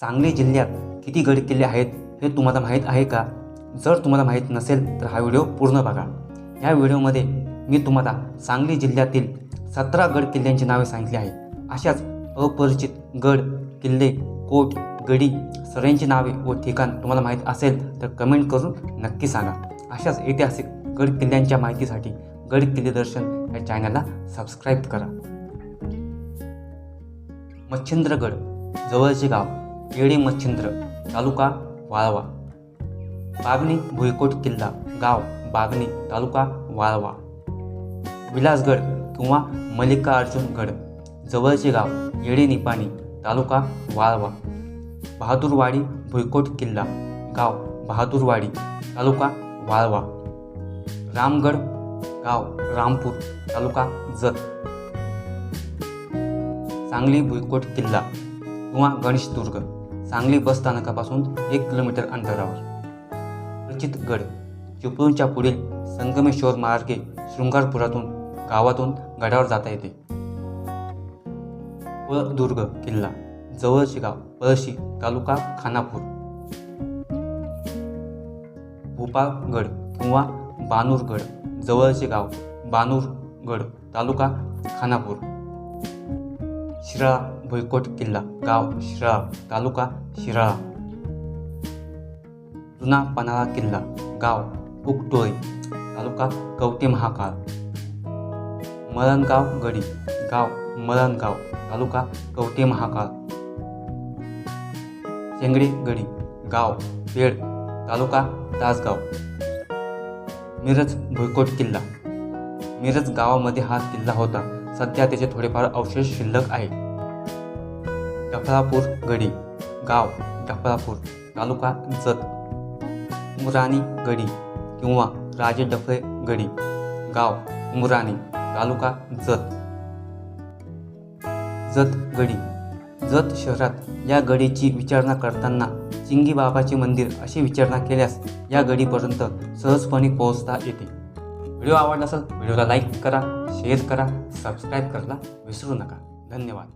सांगली जिल्ह्यात किती गड किल्ले आहेत हे तुम्हाला माहीत आहे का? जर तुम्हाला माहीत नसेल तर हा व्हिडिओ पूर्ण बघा. या व्हिडिओमध्ये मी तुम्हाला सांगली जिल्ह्यातील सतरा गड किल्ल्यांची नावे सांगितली आहे अशाच अपरिचित गड किल्ले कोट गडी सऱ्यांची नावे व ठिकाण तुम्हाला माहीत असेल तर कमेंट करून नक्की सांगा. अशाच ऐतिहासिक गड किल्ल्यांच्या माहितीसाठी गड किल्ले दर्शन या चॅनलला सबस्क्राईब करा. मच्छिंद्रगड जवळचे गाव. येडे मच्छिंद्र तालुका वाळवा. बागणी भुईकोट किल्ला गाव बागणी तालुका वाळवा. विलासगड किंवा मल्लिकार्जुनगड जवळचे गाव येडे निपाणी तालुका वाळवा. बहादूरवाडी भुईकोट किल्ला गाव बहादूरवाडी तालुका वाळवा. रामगड गाव रामपूर तालुका जत. सांगली भुईकोट किल्ला किंवा गणेशदुर्ग. सांगली बस स्थानकापासून एक किलोमीटर अंतरावर. प्रचित गड चिपळूणच्या पुढील संगमेश्वर मार्गे शृंगारपुरातून गावातून गडावर जाता येते. पळदुर्ग किल्ला जवळचे गाव पळशी तालुका खानापूर. भोपाळगड किंवा बानूरगड जवळचे गाव बानूरगड तालुका खानापूर. शिराळा भुईकोट किल्ला गाव शिराळा तालुका शिराळा. जुना पन्हाळा किल्ला गाव उकटोळे तालुका कवटे महाकाळ. मरणगाव गडी गाव मरणगाव तालुका कवटे महाकाळ. शेंगडी गडी गाव पेड तालुका तासगाव. मिरज भुईकोट किल्ला. मिरज गावामध्ये हा किल्ला होता. सध्या त्याचे थोडेफार अवशेष शिल्लक आहे डफळापूर गडी गाव डफळापूर तालुका जत उमराणी गडी किंवा राजे डफरे गडी गाव उमराणी तालुका जत. जत गडी. जत शहरात या गडीची विचारणा करताना चिंगी बाबाचे मंदिर अशी विचारणा केल्यास या गडीपर्यंत सहजपणे पोहोचता येते. व्हिडिओ आवडला असेल व्हिडिओला लाईक करा शेअर करा सबस्क्राईब करायला विसरू नका. धन्यवाद.